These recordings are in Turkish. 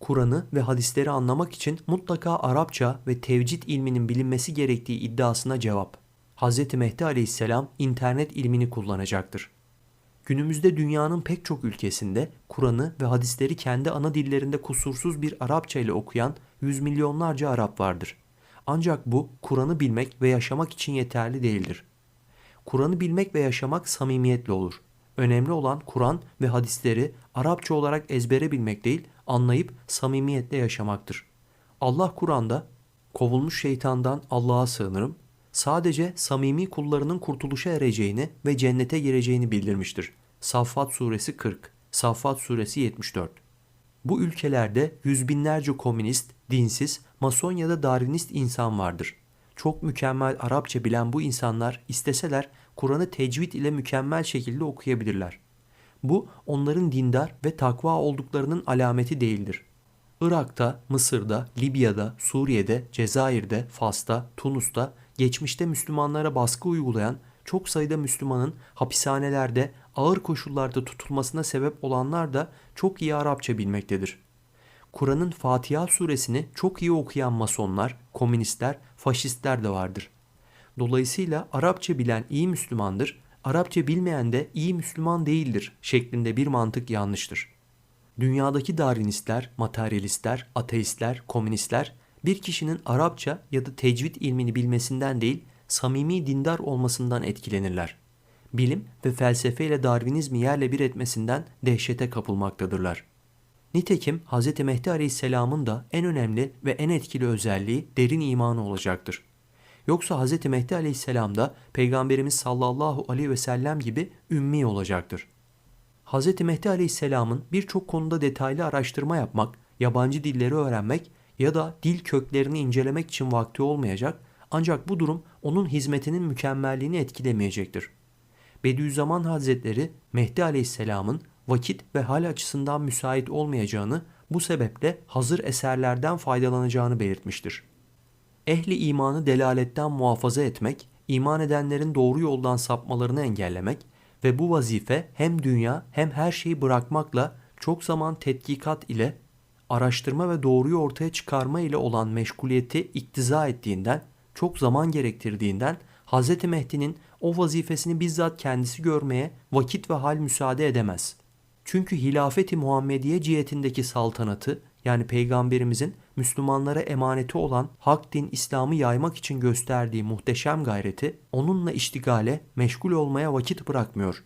Kur'an'ı ve hadisleri anlamak için mutlaka Arapça ve tevcid ilminin bilinmesi gerektiği iddiasına cevap. Hz. Mehdi aleyhisselam internet ilmini kullanacaktır. Günümüzde dünyanın pek çok ülkesinde Kur'an'ı ve hadisleri kendi ana dillerinde kusursuz bir Arapça ile okuyan yüz milyonlarca Arap vardır. Ancak bu Kur'an'ı bilmek ve yaşamak için yeterli değildir. Kur'an'ı bilmek ve yaşamak samimiyetle olur. Önemli olan Kur'an ve hadisleri Arapça olarak ezbere bilmek değil, anlayıp samimiyetle yaşamaktır. Allah Kur'an'da kovulmuş şeytandan Allah'a sığınırım. Sadece samimi kullarının kurtuluşa ereceğini ve cennete gireceğini bildirmiştir. Saffat suresi 40, Saffat suresi 74. Bu ülkelerde yüz binlerce komünist, dinsiz, mason ya da darwinist insan vardır. Çok mükemmel Arapça bilen bu insanlar isteseler Kur'an'ı tecvid ile mükemmel şekilde okuyabilirler. Bu onların dindar ve takva olduklarının alameti değildir. Irak'ta, Mısır'da, Libya'da, Suriye'de, Cezayir'de, Fas'ta, Tunus'ta geçmişte Müslümanlara baskı uygulayan çok sayıda Müslümanın hapishanelerde ağır koşullarda tutulmasına sebep olanlar da çok iyi Arapça bilmektedir. Kur'an'ın Fatiha suresini çok iyi okuyan masonlar, komünistler, faşistler de vardır. Dolayısıyla Arapça bilen iyi Müslümandır, Arapça bilmeyen de iyi Müslüman değildir şeklinde bir mantık yanlıştır. Dünyadaki Darwinistler, materyalistler, ateistler, komünistler bir kişinin Arapça ya da tecvid ilmini bilmesinden değil, samimi dindar olmasından etkilenirler. Bilim ve felsefeyle Darwinizmi yerle bir etmesinden dehşete kapılmaktadırlar. Nitekim Hz. Mehdi Aleyhisselam'ın da en önemli ve en etkili özelliği derin imanı olacaktır. Yoksa Hz. Mehdi Aleyhisselam da Peygamberimiz sallallahu aleyhi ve sellem gibi ümmi olacaktır. Hz. Mehdi Aleyhisselam'ın birçok konuda detaylı araştırma yapmak, yabancı dilleri öğrenmek ya da dil köklerini incelemek için vakti olmayacak ancak bu durum onun hizmetinin mükemmelliğini etkilemeyecektir. Bediüzzaman Hazretleri Mehdi Aleyhisselam'ın vakit ve hal açısından müsait olmayacağını bu sebeple hazır eserlerden faydalanacağını belirtmiştir. Ehli imanı delaletten muhafaza etmek, iman edenlerin doğru yoldan sapmalarını engellemek ve bu vazife hem dünya hem her şeyi bırakmakla çok zaman tetkikat ile araştırma ve doğruyu ortaya çıkarma ile olan meşguliyeti iktiza ettiğinden, çok zaman gerektirdiğinden Hz. Mehdi'nin o vazifesini bizzat kendisi görmeye vakit ve hal müsaade edemez. Çünkü hilafeti Muhammediye cihetindeki saltanatı yani peygamberimizin Müslümanlara emaneti olan hak din İslam'ı yaymak için gösterdiği muhteşem gayreti onunla iştigale, meşgul olmaya vakit bırakmıyor.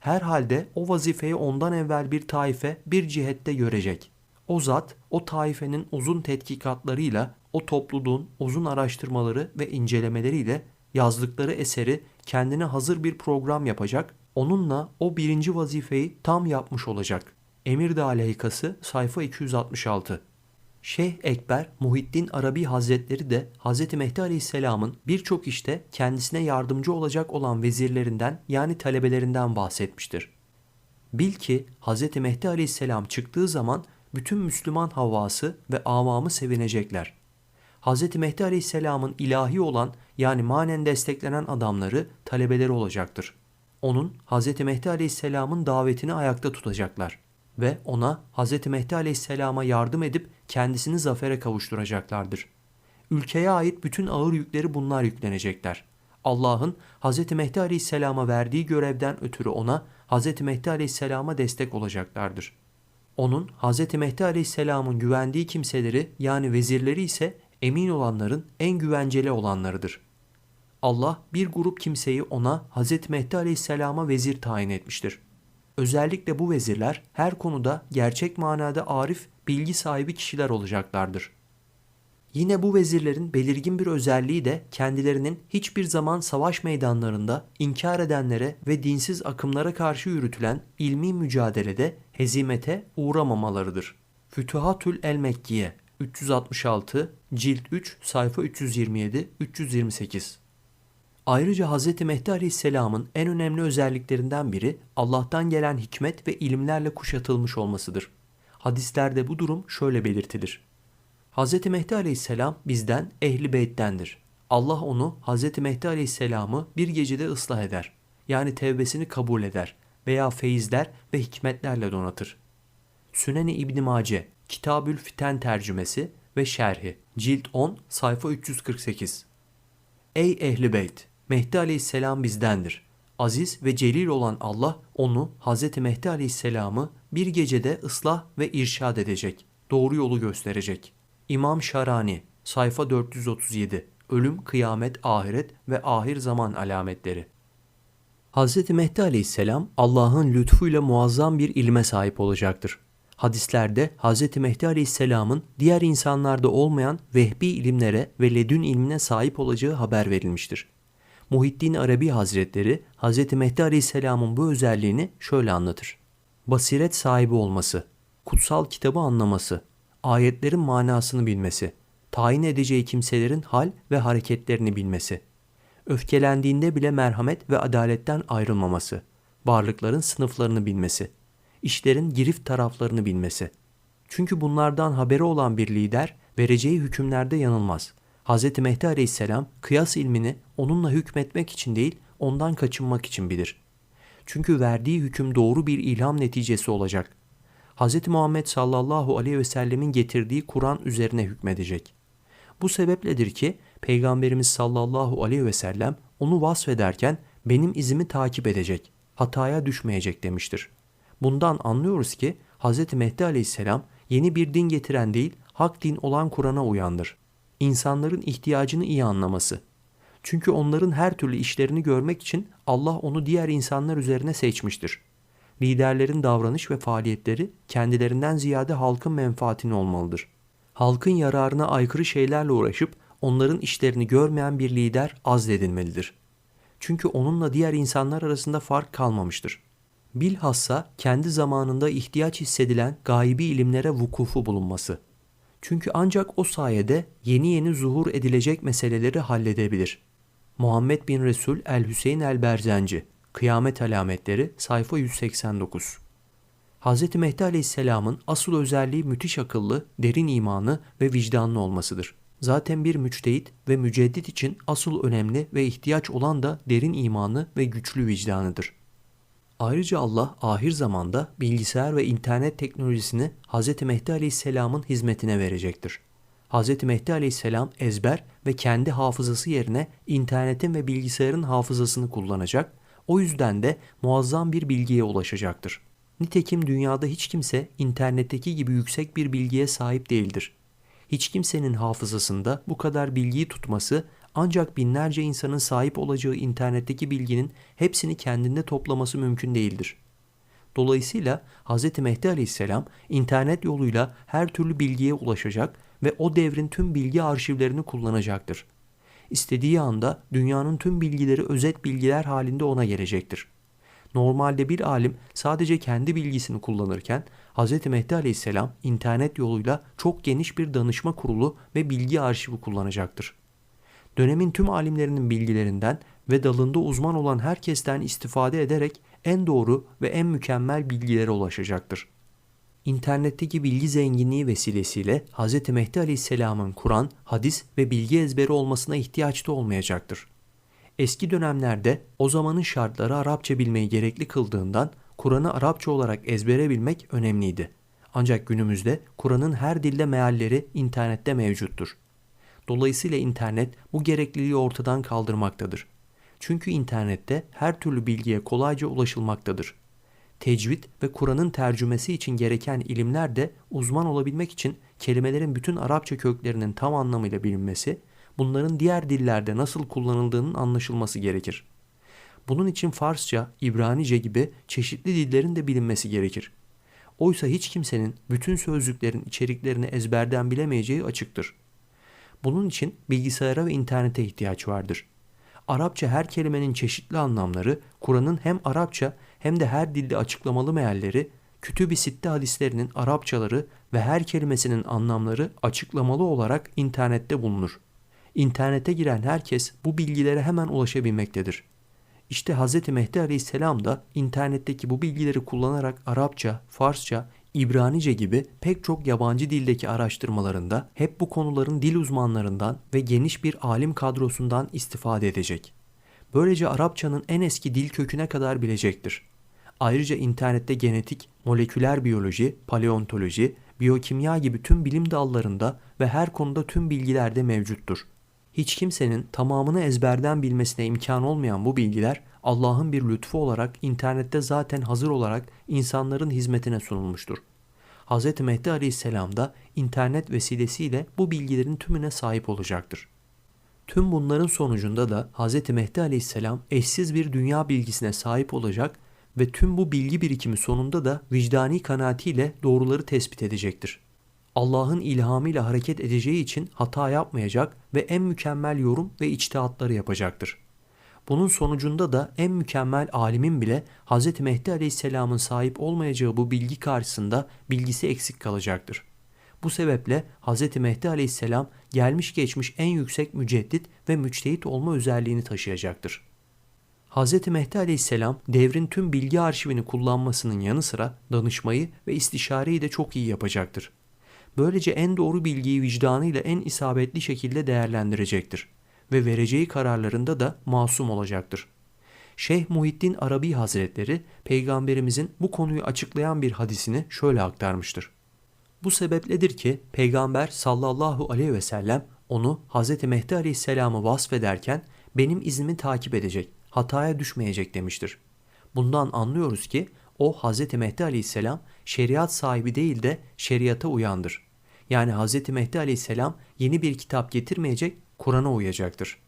Herhalde o vazifeyi ondan evvel bir taife bir cihette görecek. O zat o taifenin uzun tetkikatlarıyla, o topluluğun uzun araştırmaları ve incelemeleriyle yazdıkları eseri kendine hazır bir program yapacak, onunla o birinci vazifeyi tam yapmış olacak. Emir Aleyhikası sayfa 266 Şeyh Ekber Muhittin Arabi Hazretleri de Hz. Mehdi Aleyhisselam'ın birçok işte kendisine yardımcı olacak olan vezirlerinden yani talebelerinden bahsetmiştir. Bil ki Hz. Mehdi Aleyhisselam çıktığı zaman bütün Müslüman havası ve avamı sevinecekler. Hz. Mehdi Aleyhisselam'ın ilahi olan yani manen desteklenen adamları talebeleri olacaktır. Onun Hz. Mehdi Aleyhisselam'ın davetini ayakta tutacaklar ve ona Hz. Mehdi Aleyhisselam'a yardım edip kendisini zafere kavuşturacaklardır. Ülkeye ait bütün ağır yükleri bunlar yüklenecekler. Allah'ın Hz. Mehdi Aleyhisselam'a verdiği görevden ötürü ona Hz. Mehdi Aleyhisselam'a destek olacaklardır. Onun Hz. Mehdi Aleyhisselam'ın güvendiği kimseleri yani vezirleri ise emin olanların en güvenceli olanlarıdır. Allah bir grup kimseyi ona Hz. Mehdi Aleyhisselam'a vezir tayin etmiştir. Özellikle bu vezirler her konuda gerçek manada arif, bilgi sahibi kişiler olacaklardır. Yine bu vezirlerin belirgin bir özelliği de kendilerinin hiçbir zaman savaş meydanlarında inkar edenlere ve dinsiz akımlara karşı yürütülen ilmi mücadelede hezimete uğramamalarıdır. Fütuhatül El Mekkiye 366 cilt 3 sayfa 327 328 Ayrıca Hz. Mehdi Aleyhisselam'ın en önemli özelliklerinden biri Allah'tan gelen hikmet ve ilimlerle kuşatılmış olmasıdır. Hadislerde bu durum şöyle belirtilir. Hz. Mehdi Aleyhisselam bizden ehli beyttendir. Allah onu Hz. Mehdi Aleyhisselam'ı bir gecede ıslah eder. Yani tevbesini kabul eder veya feyizler ve hikmetlerle donatır. Süneni İbn Mace Kitabül Fiten tercümesi ve şerhi. Cilt 10, sayfa 348. Ey ehli beyt! Mehdi aleyhisselam bizdendir. Aziz ve celil olan Allah onu Hz. Mehdi aleyhisselamı bir gecede ıslah ve irşad edecek. Doğru yolu gösterecek. İmam Şarani sayfa 437 Ölüm, kıyamet, ahiret ve ahir zaman alametleri. Hz. Mehdi aleyhisselam Allah'ın lütfuyla muazzam bir ilme sahip olacaktır. Hadislerde Hz. Mehdi aleyhisselamın diğer insanlarda olmayan vehbi ilimlere ve ledün ilmine sahip olacağı haber verilmiştir. Muhittin Arabi Hazretleri Hz. Mehdi aleyhisselamın bu özelliğini şöyle anlatır. Basiret sahibi olması, kutsal kitabı anlaması, ayetlerin manasını bilmesi, tayin edeceği kimselerin hal ve hareketlerini bilmesi, öfkelendiğinde bile merhamet ve adaletten ayrılmaması, varlıkların sınıflarını bilmesi, işlerin girift taraflarını bilmesi. Çünkü bunlardan haberi olan bir lider vereceği hükümlerde yanılmaz. Hz. Mehdi aleyhisselam kıyas ilmini onunla hükmetmek için değil ondan kaçınmak için bilir. Çünkü verdiği hüküm doğru bir ilham neticesi olacak. Hz. Muhammed sallallahu aleyhi ve sellemin getirdiği Kur'an üzerine hükmedecek. Bu sebepledir ki Peygamberimiz sallallahu aleyhi ve sellem onu vasfederken benim izimi takip edecek, hataya düşmeyecek demiştir. Bundan anlıyoruz ki Hz. Mehdi aleyhisselam yeni bir din getiren değil, hak din olan Kur'an'a uyandır. İnsanların ihtiyacını iyi anlaması. Çünkü onların her türlü işlerini görmek için Allah onu diğer insanlar üzerine seçmiştir. Liderlerin davranış ve faaliyetleri kendilerinden ziyade halkın menfaatini olmalıdır. Halkın yararına aykırı şeylerle uğraşıp onların işlerini görmeyen bir lider azledilmelidir. Çünkü onunla diğer insanlar arasında fark kalmamıştır. Bilhassa kendi zamanında ihtiyaç hissedilen gaybi ilimlere vukufu bulunması. Çünkü ancak o sayede yeni yeni zuhur edilecek meseleleri halledebilir. Muhammed bin Resul el-Hüseyin el-Berzenci Kıyamet Alametleri sayfa 189 Hz. Mehdi Aleyhisselam'ın asıl özelliği müthiş akıllı, derin imanı ve vicdanlı olmasıdır. Zaten bir müçtehit ve müceddit için asıl önemli ve ihtiyaç olan da derin imanı ve güçlü vicdanıdır. Ayrıca Allah ahir zamanda bilgisayar ve internet teknolojisini Hz. Mehdi Aleyhisselam'ın hizmetine verecektir. Hz. Mehdi Aleyhisselam ezber ve kendi hafızası yerine internetin ve bilgisayarın hafızasını kullanacak, o yüzden de muazzam bir bilgiye ulaşacaktır. Nitekim dünyada hiç kimse internetteki gibi yüksek bir bilgiye sahip değildir. Hiç kimsenin hafızasında bu kadar bilgiyi tutması ancak binlerce insanın sahip olacağı internetteki bilginin hepsini kendinde toplaması mümkün değildir. Dolayısıyla Hz. Mehdi Aleyhisselam internet yoluyla her türlü bilgiye ulaşacak ve o devrin tüm bilgi arşivlerini kullanacaktır. İstediği anda dünyanın tüm bilgileri özet bilgiler halinde ona gelecektir. Normalde bir alim sadece kendi bilgisini kullanırken Hz. Mehdi Aleyhisselam internet yoluyla çok geniş bir danışma kurulu ve bilgi arşivi kullanacaktır. Dönemin tüm alimlerinin bilgilerinden ve dalında uzman olan herkesten istifade ederek en doğru ve en mükemmel bilgilere ulaşacaktır. İnternetteki bilgi zenginliği vesilesiyle Hz. Mehdi Aleyhisselam'ın Kur'an, hadis ve bilgi ezberi olmasına ihtiyaç da olmayacaktır. Eski dönemlerde o zamanın şartları Arapça bilmeyi gerekli kıldığından Kur'an'ı Arapça olarak ezbere bilmek önemliydi. Ancak günümüzde Kur'an'ın her dilde mealleri internette mevcuttur. Dolayısıyla internet bu gerekliliği ortadan kaldırmaktadır. Çünkü internette her türlü bilgiye kolayca ulaşılmaktadır. Tecvid ve Kur'an'ın tercümesi için gereken ilimler de uzman olabilmek için kelimelerin bütün Arapça köklerinin tam anlamıyla bilinmesi, bunların diğer dillerde nasıl kullanıldığının anlaşılması gerekir. Bunun için Farsça, İbranice gibi çeşitli dillerin de bilinmesi gerekir. Oysa hiç kimsenin bütün sözlüklerin içeriklerini ezberden bilemeyeceği açıktır. Bunun için bilgisayara ve internete ihtiyaç vardır. Arapça her kelimenin çeşitli anlamları, Kur'an'ın hem Arapça hem de her dilde açıklamalı mealleri, Kütüb-i Sitte hadislerinin Arapçaları ve her kelimesinin anlamları açıklamalı olarak internette bulunur. İnternete giren herkes bu bilgilere hemen ulaşabilmektedir. İşte Hz. Mehdi Aleyhisselam da internetteki bu bilgileri kullanarak Arapça, Farsça, İbranice gibi pek çok yabancı dildeki araştırmalarında hep bu konuların dil uzmanlarından ve geniş bir alim kadrosundan istifade edecek. Böylece Arapçanın en eski dil köküne kadar bilecektir. Ayrıca internette genetik, moleküler biyoloji, paleontoloji, biyokimya gibi tüm bilim dallarında ve her konuda tüm bilgiler de mevcuttur. Hiç kimsenin tamamını ezberden bilmesine imkan olmayan bu bilgiler Allah'ın bir lütfu olarak internette zaten hazır olarak insanların hizmetine sunulmuştur. Hz. Mehdi Aleyhisselam da internet vesilesiyle bu bilgilerin tümüne sahip olacaktır. Tüm bunların sonucunda da Hz. Mehdi Aleyhisselam eşsiz bir dünya bilgisine sahip olacak ve tüm bu bilgi birikimi sonunda da vicdani kanaatiyle doğruları tespit edecektir. Allah'ın ilhamıyla hareket edeceği için hata yapmayacak ve en mükemmel yorum ve içtihatları yapacaktır. Bunun sonucunda da en mükemmel alimin bile Hz. Mehdi Aleyhisselam'ın sahip olmayacağı bu bilgi karşısında bilgisi eksik kalacaktır. Bu sebeple Hz. Mehdi Aleyhisselam gelmiş geçmiş en yüksek müceddit ve müçtehit olma özelliğini taşıyacaktır. Hz. Mehdi Aleyhisselam devrin tüm bilgi arşivini kullanmasının yanı sıra danışmayı ve istişareyi de çok iyi yapacaktır. Böylece en doğru bilgiyi vicdanıyla en isabetli şekilde değerlendirecektir ve vereceği kararlarında da masum olacaktır. Şeyh Muhittin Arabi Hazretleri peygamberimizin bu konuyu açıklayan bir hadisini şöyle aktarmıştır. Bu sebepledir ki peygamber sallallahu aleyhi ve sellem onu Hz. Mehdi aleyhisselamı vasfederken benim iznimi takip edecek, hataya düşmeyecek demiştir. Bundan anlıyoruz ki o Hz. Mehdi aleyhisselam şeriat sahibi değil de şeriata uyandır. Yani Hz. Mehdi aleyhisselam yeni bir kitap getirmeyecek, Kur'an'a uyacaktır.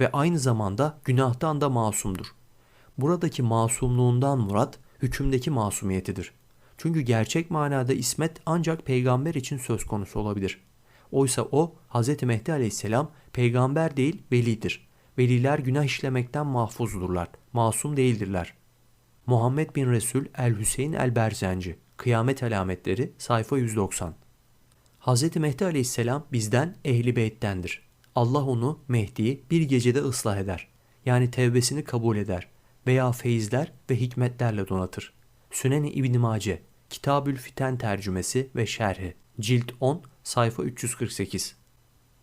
Ve aynı zamanda günahtan da masumdur. Buradaki masumluğundan murat hükümdeki masumiyetidir. Çünkü gerçek manada ismet ancak peygamber için söz konusu olabilir. Oysa o Hz. Mehdi aleyhisselam peygamber değil velidir. Veliler günah işlemekten mahfuzdurlar, masum değildirler. Muhammed bin Resul el-Hüseyin el-Berzenci Kıyamet Alametleri sayfa 190 Hz. Mehdi aleyhisselam bizden ehli beyttendir. Allah onu Mehdi'yi bir gecede ıslah eder. Yani tevbesini kabul eder veya feyizler ve hikmetlerle donatır. Sünen-i İbn Mace, Kitabül Fiten tercümesi ve şerhi, cilt 10, sayfa 348.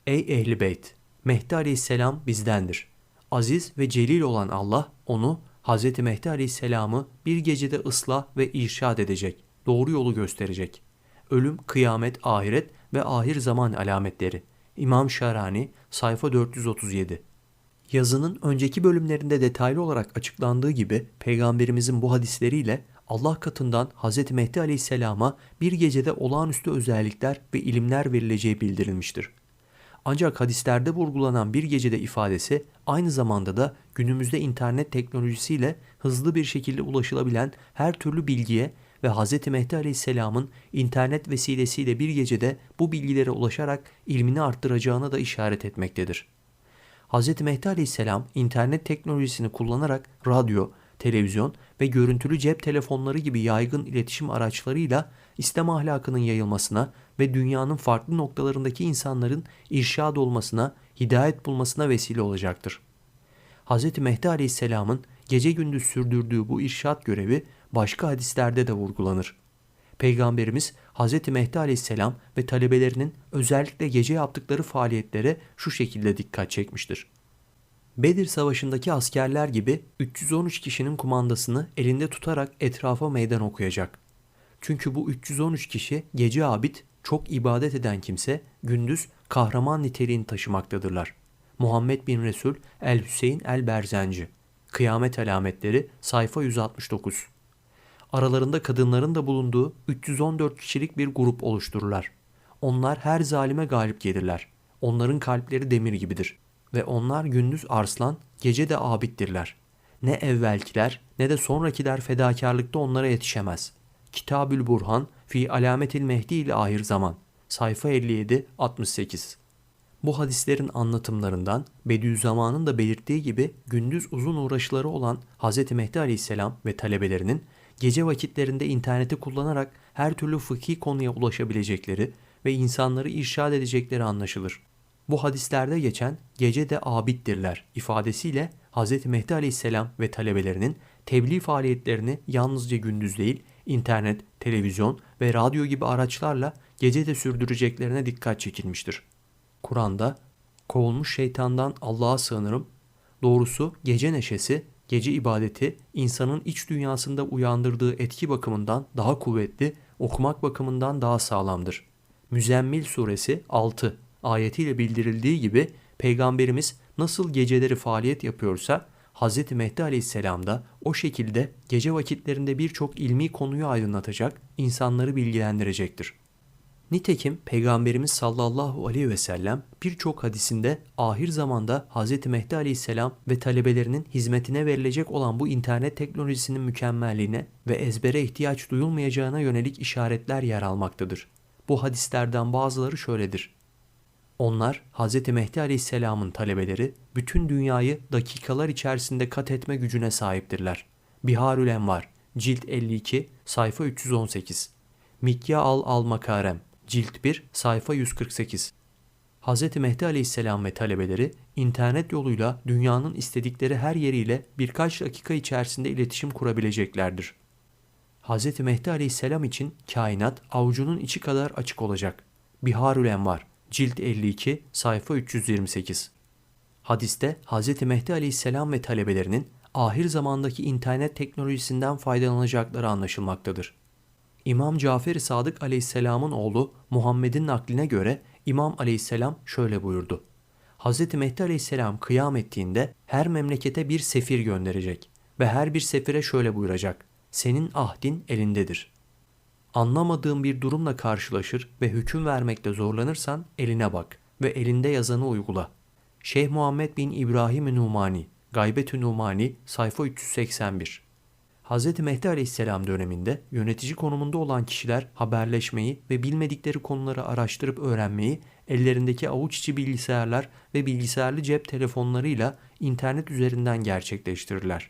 Ey ehli beyt! Mehdi aleyhisselam bizdendir. Aziz ve celil olan Allah onu Hz. Mehdi aleyhisselamı bir gecede ıslah ve irşad edecek, doğru yolu gösterecek. Ölüm, kıyamet, ahiret ve ahir zaman alametleri. İmam Şarani sayfa 437 Yazının önceki bölümlerinde detaylı olarak açıklandığı gibi Peygamberimizin bu hadisleriyle Allah katından Hz. Mehdi Aleyhisselam'a bir gecede olağanüstü özellikler ve ilimler verileceği bildirilmiştir. Ancak hadislerde vurgulanan bir gecede ifadesi aynı zamanda da günümüzde internet teknolojisiyle hızlı bir şekilde ulaşılabilen her türlü bilgiye ve Hz. Mehdi Aleyhisselam'ın internet vesilesiyle bir gecede bu bilgilere ulaşarak ilmini arttıracağına da işaret etmektedir. Hz. Mehdi Aleyhisselam internet teknolojisini kullanarak radyo, televizyon ve görüntülü cep telefonları gibi yaygın iletişim araçlarıyla İslam ahlakının yayılmasına ve dünyanın farklı noktalarındaki insanların irşad olmasına, hidayet bulmasına vesile olacaktır. Hz. Mehdi Aleyhisselam'ın gece gündüz sürdürdüğü bu irşat görevi başka hadislerde de vurgulanır. Peygamberimiz Hz. Mehdi Aleyhisselam ve talebelerinin özellikle gece yaptıkları faaliyetlere şu şekilde dikkat çekmiştir. Bedir Savaşı'ndaki askerler gibi 313 kişinin kumandasını elinde tutarak etrafa meydan okuyacak. Çünkü bu 313 kişi gece abid, çok ibadet eden kimse, gündüz kahraman niteliğini taşımaktadırlar. Muhammed bin Resul el-Hüseyin el-Berzenci Kıyamet Alametleri sayfa 169 Aralarında kadınların da bulunduğu 314 kişilik bir grup oluştururlar. Onlar her zalime galip gelirler. Onların kalpleri demir gibidir. Ve onlar gündüz arslan, gece de abittirler. Ne evvelkiler ne de sonrakiler fedakarlıkta onlara yetişemez. Kitabül Burhan fi alametil Mehdi ile ahir zaman. Sayfa 57-68 Bu hadislerin anlatımlarından Bediüzzaman'ın da belirttiği gibi gündüz uzun uğraşıları olan Hz. Mehdi Aleyhisselam ve talebelerinin gece vakitlerinde interneti kullanarak her türlü fıkhi konuya ulaşabilecekleri ve insanları irşad edecekleri anlaşılır. Bu hadislerde geçen gece de abittirler ifadesiyle Hz. Mehdi Aleyhisselam ve talebelerinin tebliğ faaliyetlerini yalnızca gündüz değil, internet, televizyon ve radyo gibi araçlarla gece de sürdüreceklerine dikkat çekilmiştir. Kur'an'da kovulmuş şeytandan Allah'a sığınırım. Doğrusu gece neşesi Gece ibadeti insanın iç dünyasında uyandırdığı etki bakımından daha kuvvetli, okumak bakımından daha sağlamdır. Müzzemmil suresi 6 ayetiyle bildirildiği gibi peygamberimiz nasıl geceleri faaliyet yapıyorsa Hz. Mehdi Aleyhisselam da o şekilde gece vakitlerinde birçok ilmi konuyu aydınlatacak, insanları bilgilendirecektir. Nitekim Peygamberimiz sallallahu aleyhi ve sellem birçok hadisinde ahir zamanda Hz. Mehdi aleyhisselam ve talebelerinin hizmetine verilecek olan bu internet teknolojisinin mükemmelliğine ve ezbere ihtiyaç duyulmayacağına yönelik işaretler yer almaktadır. Bu hadislerden bazıları şöyledir. Onlar Hz. Mehdi aleyhisselamın talebeleri bütün dünyayı dakikalar içerisinde kat etme gücüne sahiptirler. Biharül Envar, cilt 52, sayfa 318. Mikya al al makarem, cilt 1, sayfa 148. Hz. Mehdi aleyhisselam ve talebeleri internet yoluyla dünyanın istedikleri her yeriyle birkaç dakika içerisinde iletişim kurabileceklerdir. Hz. Mehdi aleyhisselam için kainat avucunun içi kadar açık olacak. Biharül Envar, cilt 52, sayfa 328. Hadiste Hz. Mehdi aleyhisselam ve talebelerinin ahir zamandaki internet teknolojisinden faydalanacakları anlaşılmaktadır. İmam Cafer-i Sadık aleyhisselamın oğlu Muhammed'in nakline göre İmam aleyhisselam şöyle buyurdu. Hz. Mehdi aleyhisselam kıyam ettiğinde her memlekete bir sefir gönderecek ve her bir sefire şöyle buyuracak. Senin ahdin elindedir. Anlamadığın bir durumla karşılaşır ve hüküm vermekte zorlanırsan eline bak ve elinde yazanı uygula. Şeyh Muhammed bin İbrahim Numani, Gaybet-ü Numani, sayfa 381 Hz. Mehdi Aleyhisselam döneminde yönetici konumunda olan kişiler haberleşmeyi ve bilmedikleri konuları araştırıp öğrenmeyi ellerindeki avuç içi bilgisayarlar ve bilgisayarlı cep telefonlarıyla internet üzerinden gerçekleştirirler.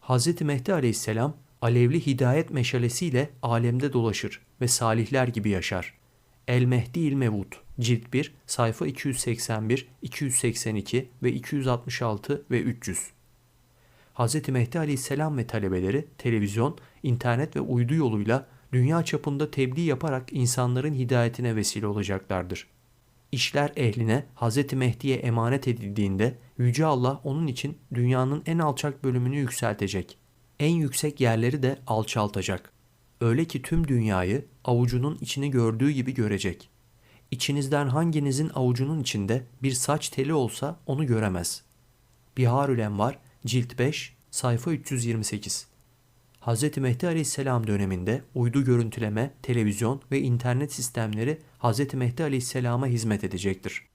Hz. Mehdi Aleyhisselam alevli hidayet meşalesiyle alemde dolaşır ve salihler gibi yaşar. El Mehdi İl Mevud, cilt 1, sayfa 281, 282 ve 266 ve 300. Hz. Mehdi Aleyhisselam ve talebeleri televizyon, internet ve uydu yoluyla dünya çapında tebliğ yaparak insanların hidayetine vesile olacaklardır. İşler ehline Hz. Mehdi'ye emanet edildiğinde Yüce Allah onun için dünyanın en alçak bölümünü yükseltecek. En yüksek yerleri de alçaltacak. Öyle ki tüm dünyayı avucunun içini gördüğü gibi görecek. İçinizden hanginizin avucunun içinde bir saç teli olsa onu göremez. Biharül Envar Cilt 5, sayfa 328. Hz. Mehdi Aleyhisselam döneminde uydu görüntüleme, televizyon ve internet sistemleri Hz. Mehdi Aleyhisselam'a hizmet edecektir.